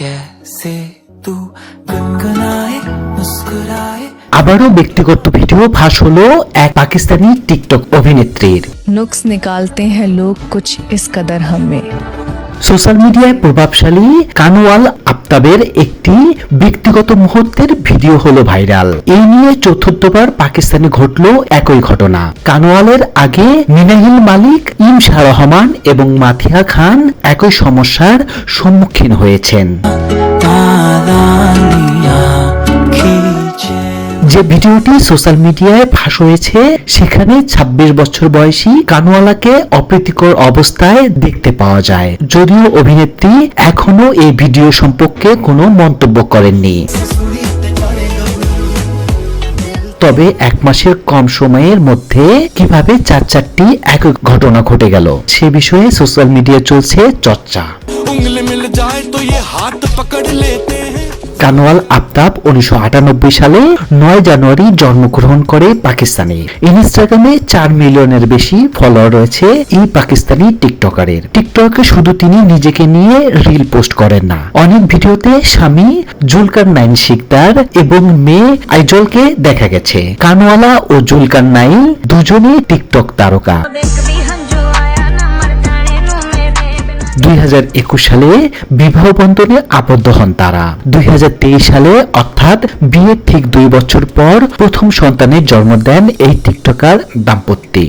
कैसे तू गुनगुनाए मुस्कुराए আবারও ব্যক্তিগত ভিডিও ফাঁস হলো এক পাকিস্তানি টিকটক অভিনেত্রীর नुक्स निकालते हैं लोग कुछ इस कदर हमें সোশ্যাল মিডিয়ায় প্রভাবশালী কানওয়াল আফতাবের একটি ব্যক্তিগত মুহূর্তের ভিডিও হলো ভাইরাল। এই নিয়ে চতুর্থবার পাকিস্তানে ঘটল একই ঘটনা। কানোয়ালের আগে মিনাহিল মালিক, ইমশা রহমান এবং মাথিয়া খান একই সমস্যার সম্মুখীন হয়েছেন। যে ভিডিওটি সোশ্যাল মিডিয়ায় ফাঁস হয়েছে, সেখানে ২৬ বছর বয়সী কানওয়ালাকে অপ্রীতিকর অবস্থায় দেখতে পাওয়া যায়। যদিও অভিনেত্রী এখনও এই ভিডিও সম্পর্কে কোনো মন্তব্য করেননি। তবে এক মাসের কম সময়ের মধ্যে কীভাবে চার চারটি এক ঘটনা ঘটে গেল, সে বিষয়ে সোশ্যাল মিডিয়ায় চলছে চর্চা। কানওয়াল আফতাব উনিশশো সালে নয় জানুয়ারি জন্মগ্রহণ করে পাকিস্তানে। ইনস্টাগ্রামে চার মিলিয়নের বেশি ফলোয়ার রয়েছে এই পাকিস্তানি টিকটকারের। টিকটকে শুধু তিনি নিজেকে নিয়ে রিল পোস্ট করেন না। অনেক ভিডিওতে স্বামী জুলকার নাইন শিকদার এবং মেয়ে আইজলকে দেখা গেছে। কানওয়ালা ও জুলকার নাইন দুজনেই টিকটক তারকা। দুই হাজার একুশ সালে বিবাহ বন্ধনে আবদ্ধ হন তারা। দুই হাজার তেইশ সালে অর্থাৎ বিয়ের ঠিক দুই বছর পর প্রথম সন্তানের জন্ম দেন এই টিকটকার দাম্পত্যি।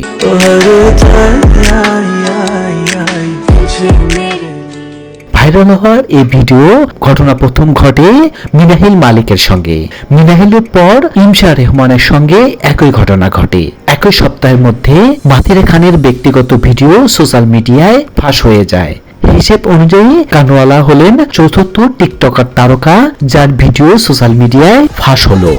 ভাইরাল হওয়ার এই ভিডিও ঘটনা প্রথম ঘটে মিনাহিল মালিকের সঙ্গে। মিনাহিলের পর ইমশা রেহমানের সঙ্গে একই ঘটনা ঘটে। একই সপ্তাহের মধ্যে মাথিরে খানের ব্যক্তিগত ভিডিও সোশ্যাল মিডিয়ায় ফাঁস হয়ে যায়। হিসেব অনুযায়ী কানওয়ালা হলেন চতুর্থ টিকটকার তারকা যার ভিডিও সোশ্যাল মিডিয়ায় ফাঁস হলো।